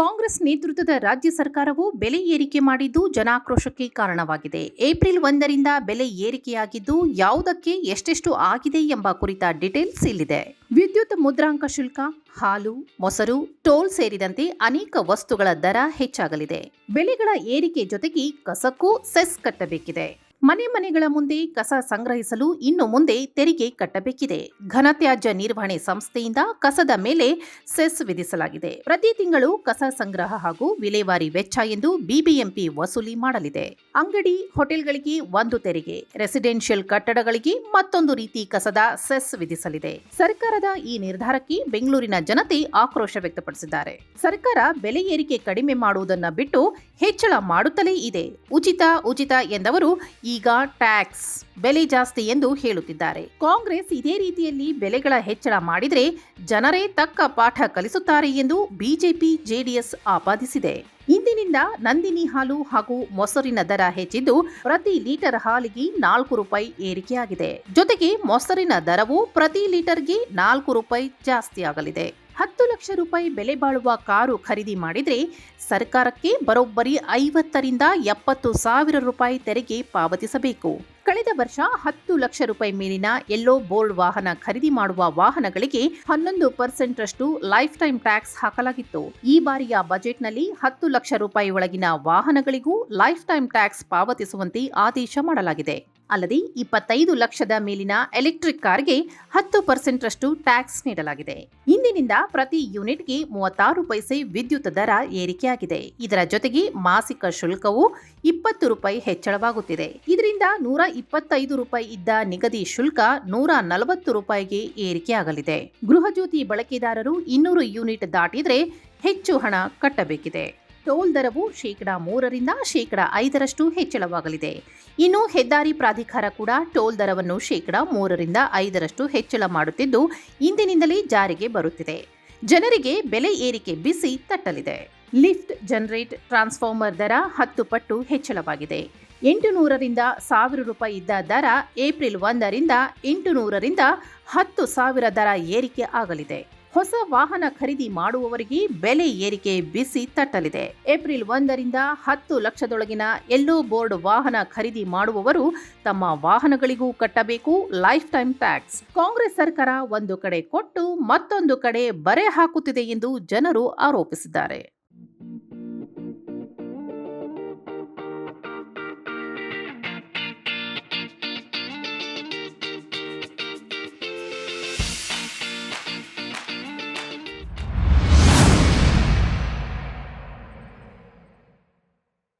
ಕಾಂಗ್ರೆಸ್ ನೇತೃತ್ವದ ರಾಜ್ಯ ಸರ್ಕಾರವು ಬೆಲೆ ಏರಿಕೆ ಮಾಡಿದ್ದು ಜನಾಕ್ರೋಶಕ್ಕೆ ಕಾರಣವಾಗಿದೆ. ಏಪ್ರಿಲ್ ಒಂದರಿಂದ ಬೆಲೆ ಏರಿಕೆಯಾಗಿದ್ದು ಯಾವುದಕ್ಕೆ ಎಷ್ಟೆಷ್ಟು ಆಗಿದೆ ಎಂಬ ಕುರಿತ ಡೀಟೇಲ್ಸ್ ಇಲ್ಲಿದೆ. ವಿದ್ಯುತ್ ಮುದ್ರಾಂಕ ಶುಲ್ಕ, ಹಾಲು, ಮೊಸರು, ಟೋಲ್ ಸೇರಿದಂತೆ ಅನೇಕ ವಸ್ತುಗಳ ದರ ಹೆಚ್ಚಾಗಲಿದೆ. ಬೆಲೆಗಳ ಏರಿಕೆ ಜೊತೆಗೆ ಕಸಕ್ಕೂ ಸೆಸ್ ಕಟ್ಟಬೇಕಿದೆ. ಮನೆ ಮನೆಗಳ ಮುಂದೆ ಕಸ ಸಂಗ್ರಹಿಸಲು ಇನ್ನು ಮುಂದೆ ತೆರಿಗೆ ಕಟ್ಟಬೇಕಿದೆ. ಘನತ್ಯಾಜ್ಯ ನಿರ್ವಹಣೆ ಸಂಸ್ಥೆಯಿಂದ ಕಸದ ಮೇಲೆ ಸೆಸ್ ವಿಧಿಸಲಾಗಿದೆ. ಪ್ರತಿ ತಿಂಗಳು ಕಸ ಸಂಗ್ರಹ ಹಾಗೂ ವಿಲೇವಾರಿ ವೆಚ್ಚ ಎಂದು ಬಿಬಿಎಂಪಿ ವಸೂಲಿ ಮಾಡಲಿದೆ. ಅಂಗಡಿ, ಹೋಟೆಲ್ಗಳಿಗೆ ಒಂದು ತೆರಿಗೆ, ರೆಸಿಡೆನ್ಷಿಯಲ್ ಕಟ್ಟಡಗಳಿಗೆ ಮತ್ತೊಂದು ರೀತಿ ಕಸದ ಸೆಸ್ ವಿಧಿಸಲಿದೆ. ಸರ್ಕಾರದ ಈ ನಿರ್ಧಾರಕ್ಕೆ ಬೆಂಗಳೂರಿನ ಜನತೆ ಆಕ್ರೋಶ ವ್ಯಕ್ತಪಡಿಸಿದ್ದಾರೆ. ಸರ್ಕಾರ ಬೆಲೆ ಏರಿಕೆ ಕಡಿಮೆ ಮಾಡುವುದನ್ನ ಬಿಟ್ಟು ಹೆಚ್ಚಳ ಮಾಡುತ್ತಲೇ ಇದೆ. ಉಚಿತ ಉಚಿತ ಎಂದವರು ಈಗ ಟ್ಯಾಕ್ಸ್. ಬೆಲೆ ಜಾಸ್ತಿ ಎಂದು ಹೇಳುತ್ತಿದ್ದಾರೆ. ಕಾಂಗ್ರೆಸ್ ಇದೇ ರೀತಿಯಲ್ಲಿ ಬೆಲೆಗಳ ಹೆಚ್ಚಳ ಮಾಡಿದರೆ ಜನರೇ ತಕ್ಕ ಪಾಠ ಕಲಿಸುತ್ತಾರೆ ಎಂದು ಬಿಜೆಪಿ, ಜೆಡಿಎಸ್ ಆಪಾದಿಸಿದೆ. ಇಂದಿನಿಂದ ನಂದಿನಿ ಹಾಲು ಹಾಗೂ ಮೊಸರಿನ ದರ ಹೆಚ್ಚಿದ್ದು ಪ್ರತಿ ಲೀಟರ್ ಹಾಲಿಗೆ ನಾಲ್ಕು ರೂಪಾಯಿ ಏರಿಕೆಯಾಗಿದೆ. ಜೊತೆಗೆ ಮೊಸರಿನ ದರವು ಪ್ರತಿ ಲೀಟರ್ಗೆ ನಾಲ್ಕು ರೂಪಾಯಿ ಜಾಸ್ತಿ ಆಗಲಿದೆ ಲಕ್ಷ ರೂಪಾಯಿ ಬೆಲೆ ಬಾಳುವ ಕಾರು ಖರೀದಿ ಮಾಡಿದರೆ ಸರ್ಕಾರಕ್ಕೆ ಬರೋಬ್ಬರಿ ಐವತ್ತರಿಂದ ಎಪ್ಪತ್ತು ಸಾವಿರ ರೂಪಾಯಿ ತೆರಿಗೆ ಪಾವತಿಸಬೇಕು. ಕಳೆದ ವರ್ಷ ಹತ್ತು ಲಕ್ಷ ರೂಪಾಯಿ ಮೇಲಿನ ಎಲ್ಲೋ ಬೋರ್ಡ್ ವಾಹನ ಖರೀದಿ ಮಾಡುವ ವಾಹನಗಳಿಗೆ ಹನ್ನೊಂದು ಪರ್ಸೆಂಟ್ ರಷ್ಟು ಲೈಫ್ ಟೈಮ್ ಟ್ಯಾಕ್ಸ್ ಹಾಕಲಾಗಿತ್ತು. ಈ ಬಾರಿಯ ಬಜೆಟ್ನಲ್ಲಿ ಹತ್ತು ಲಕ್ಷ ರೂಪಾಯಿ ಒಳಗಿನ ವಾಹನಗಳಿಗೂ ಲೈಫ್ ಟೈಮ್ ಟ್ಯಾಕ್ಸ್ ಪಾವತಿಸುವಂತೆ ಆದೇಶ ಮಾಡಲಾಗಿದೆ. ಅಲ್ಲದೆ ಇಪ್ಪತ್ತೈದು ಲಕ್ಷದ ಮೇಲಿನ ಎಲೆಕ್ಟ್ರಿಕ್ ಕಾರ್ಗೆ ಹತ್ತು ಪರ್ಸೆಂಟ್ ರಷ್ಟು ಟ್ಯಾಕ್ಸ್ ನೀಡಲಾಗಿದೆ. ಇಂದಿನಿಂದ ಪ್ರತಿ ಯೂನಿಟ್ಗೆ ಮೂವತ್ತಾರು ಪೈಸೆ ವಿದ್ಯುತ್ ದರ ಏರಿಕೆಯಾಗಿದೆ. ಇದರ ಜೊತೆಗೆ ಮಾಸಿಕ ಶುಲ್ಕವು ಇಪ್ಪತ್ತು ರೂಪಾಯಿ ಹೆಚ್ಚಳವಾಗುತ್ತಿದೆ. ಇದರಿಂದ ನೂರ ಇಪ್ಪತ್ತೈದು ರೂಪಾಯಿ ಇದ್ದ ನಿಗದಿ ಶುಲ್ಕ ನೂರ ನಲವತ್ತು ರೂಪಾಯಿಗೆ ಏರಿಕೆಯಾಗಲಿದೆ. ಗೃಹಜ್ಯೋತಿ ಬಳಕೆದಾರರು ಇನ್ನೂರು ಯೂನಿಟ್ ದಾಟಿದರೆ ಹೆಚ್ಚು ಹಣ ಕಟ್ಟಬೇಕಿದೆ. ಟೋಲ್ ದರವು ಶೇಕಡಾ ಮೂರರಿಂದ ಶೇಕಡಾ ಐದರಷ್ಟು ಹೆಚ್ಚಳವಾಗಲಿದೆ. ಇನ್ನು ಹೆದ್ದಾರಿ ಪ್ರಾಧಿಕಾರ ಕೂಡ ಟೋಲ್ ದರವನ್ನು ಶೇಕಡಾ ಮೂರರಿಂದ ಐದರಷ್ಟು ಹೆಚ್ಚಳ ಮಾಡುತ್ತಿದ್ದು, ಇಂದಿನಿಂದಲೇ ಜಾರಿಗೆ ಬರುತ್ತಿದೆ. ಜನರಿಗೆ ಬೆಲೆ ಏರಿಕೆ ಬಿಸಿ ತಟ್ಟಲಿದೆ. ಲಿಫ್ಟ್ ಜನರೇಟ್ ಟ್ರಾನ್ಸ್ಫಾರ್ಮರ್ ದರ ಹತ್ತು ಪಟ್ಟು ಹೆಚ್ಚಳವಾಗಿದೆ. ಎಂಟು ನೂರರಿಂದ ಸಾವಿರ ರೂಪಾಯಿ ಇದ್ದ ದರ ಏಪ್ರಿಲ್ ಒಂದರಿಂದ ಎಂಟು ನೂರರಿಂದ ಹತ್ತು ಸಾವಿರ ದರ ಏರಿಕೆ ಆಗಲಿದೆ. ಹೊಸ ವಾಹನ ಖರೀದಿ ಮಾಡುವವರಿಗೆ ಬೆಲೆ ಏರಿಕೆ ಬಿಸಿ ತಟ್ಟಲಿದೆ. ಏಪ್ರಿಲ್ ಒಂದರಿಂದ ಹತ್ತು ಲಕ್ಷದೊಳಗಿನ ಎಲ್ಲೋ ಬೋರ್ಡ್ ವಾಹನ ಖರೀದಿ ಮಾಡುವವರು ತಮ್ಮ ವಾಹನಗಳಿಗೂ ಕಟ್ಟಬೇಕು ಲೈಫ್ ಟೈಮ್ ಟ್ಯಾಕ್ಸ್. ಕಾಂಗ್ರೆಸ್ ಸರ್ಕಾರ ಒಂದು ಕಡೆ ಕೊಟ್ಟು ಮತ್ತೊಂದು ಕಡೆ ಬರೆ ಹಾಕುತ್ತಿದೆ ಎಂದು ಜನರು ಆರೋಪಿಸಿದ್ದಾರೆ.